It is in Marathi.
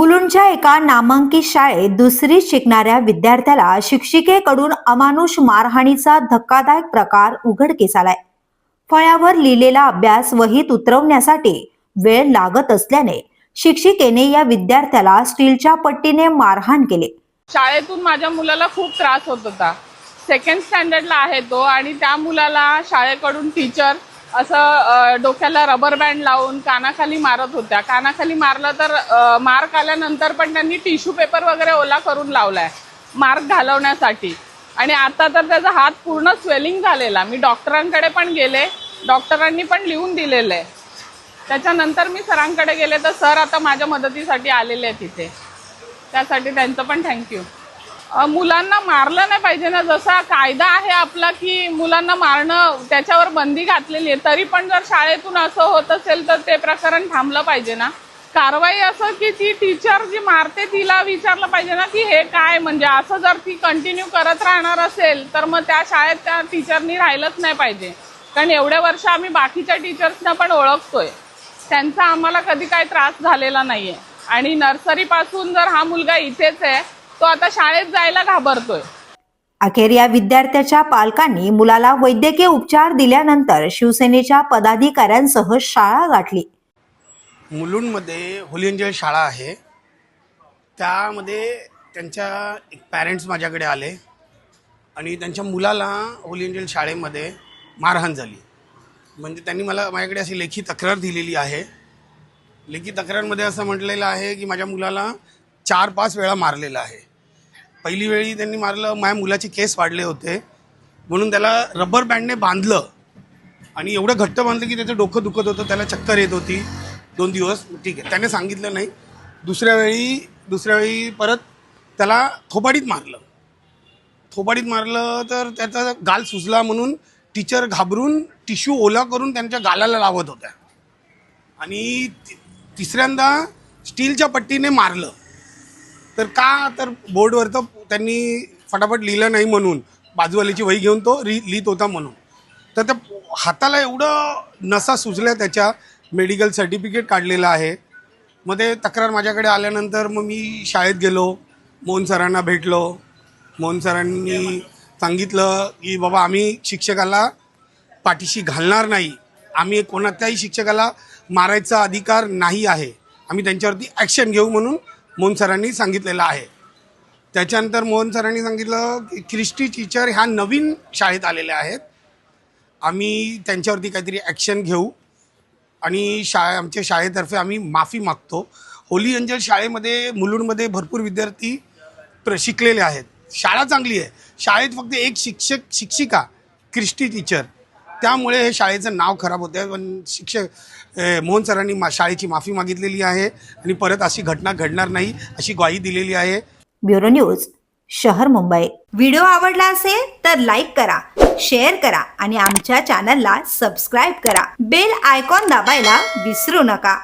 मुलुंडच्या एका नामांकित शाळेत दुसरीत शिकणाऱ्या विद्यार्थ्याला शिक्षिकेकडून अमानुष मारहाणीचा धक्कादायक प्रकार उघडकीस आलाय. फळ्यावर लिहिलेला अभ्यास वहीत उतरवण्यासाठी वेळ लागत असल्याने शिक्षिकेने या विद्यार्थ्याला स्टीलच्या पट्टीने मारहाण केले. शाळेतून माझ्या मुलाला खूप त्रास होत होता. सेकंड स्टँडर्डला आहे तो आणि त्या मुलाला शाळेकडून टीचर असं डोक्याला रबर बँड लावून कानाखाली मारत होत्या. कानाखाली मारलं तर मार्क आल्यानंतर पण त्यांनी टिश्यू पेपर वगैरे ओला करून लावलाय मार्क घालवण्यासाठी. आणि आता तर त्याचा हात पूर्ण स्वेलिंग झालेला. मी डॉक्टरांकडे पण गेले डॉक्टरांनी पण लिहून दिलेलं आहे. त्याच्यानंतर मी सरांकडे गेले तर सर आता माझ्या मदतीसाठी आलेले आहेत तिथे त्यासाठी त्यांचं पण थँक्यू मुलांना मारलं नाही पाहिजे ना. जसा कायदा आहे आपला की मुलांना मारणं त्याच्यावर बंदी घातलेली आहे तरी पण जर शाळेतून असं होत असेल तर ते प्रकरण थांबलं पाहिजे ना. कारवाई असं की ती टीचर जी मारते तिला विचारलं पाहिजे ना की हे काय म्हणजे असं जर ती कंटिन्यू करत राहणार असेल तर मग त्या शाळेत त्या टीचरनी राहिलंच नाही पाहिजे. कारण एवढ्या वर्ष आम्ही बाकीच्या टीचर्सना पण ओळखतोय. त्यांचा आम्हाला कधी काही त्रास झालेला नाहीये. आणि नर्सरीपासून जर हा मुलगा इथेच आहे तो आता शाळेत जायला घाबरतोय. अखेर या विद्यार्थ्याच्या पालकांनी मुलाला वैद्यकीय उपचार दिल्यानंतर शिवसेनेच्या पदाधिकाऱ्यांसह शाळा गाठली. मुलुंडमध्ये होली एंजल शाळा आहे. त्यामध्ये त्यांच्या एक पॅरेंट्स माझ्याकडे आले आणि त्यांच्या मुलाला होली एंजल शाळेमध्ये मारहाण झाली. म्हणजे त्यांनी मला माझ्याकडे अशी लेखी तक्रार दिलेली आहे. लेखी तक्रारमध्ये असं म्हटलेलं आहे की माझ्या मुलाला चार पाच वेळा मारलेलं आहे. पहिली वेळी त्यांनी मारलं माझ्या मुलाचे केस वाढले होते. म्हणून त्याला रबर बँडने बांधलं. आणि एवढं घट्ट बांधलं की त्याचं डोकं दुखत होतं त्याला चक्कर येत होती. दोन दिवस. ठीक आहे त्याने सांगितलं नाही. दुसऱ्या वेळी दुसऱ्या वेळी परत त्याला थोबाडीत मारलं. थोबाडीत मारलं तर त्याचा गाल सुजला म्हणून टीचर घाबरून टिश्यू ओला करून त्यांच्या गालाला लावत होत्या. आणि तिसऱ्यांदा स्टीलच्या पट्टीने मारलं. तर का तर बोर्डवर तर त्यांनी फटाफट लिहिलं नाही म्हणून. बाजूवाल्याची वही घेऊन तो रि लिहित होता म्हणून. तर त्या हाताला एवढं नसा सुचल्या त्याच्या मेडिकल सर्टिफिकेट काढलेलं आहे. मग ते तक्रार माझ्याकडे आल्यानंतर मग मी शाळेत गेलो मोहन सरांना भेटलो. मोहन सरांनी सांगितलं की बाबा आम्ही शिक्षकाला पाठीशी घालणार नाही. आम्ही कोणत्याही शिक्षकाला मारायचा अधिकार नाही आहे. आम्ही त्यांच्यावरती ॲक्शन घेऊ म्हणून मोहन सरांनी सांगितलेलं आहे. त्याच्यानंतर मोहन सरांनी सांगितलं की क्रिस्टी टीचर ह्या नवीन शाळेत आलेल्या आहेत. आम्ही त्यांच्यावरती काहीतरी ॲक्शन घेऊ. आणि शा आमच्या शाळेतर्फे आम्ही माफी मागतो. होली अंजल शाळेमध्ये मुलुंडमध्ये भरपूर विद्यार्थी प्र शिकलेले आहेत. शाळा चांगली आहे. शाळेत फक्त एक शिक्षक शिक्षिका क्रिस्टी टीचर. त्यामुळे हे शाळेचं नाव खराब होतं पण शिक्षक मोहन सरांनी मा शाळेची माफी मागितलेली आहे आणि परत अशी घटना घडणार नाही अशी ग्वाही दिलेली आहे. ब्युरो न्यूज शहर मुंबई. व्हिडिओ आवडला असेल तर लाईक करा शेअर करा आणि आमच्या चॅनलला सबस्क्राईब करा. बेल आयकॉन दाबायला विसरू नका.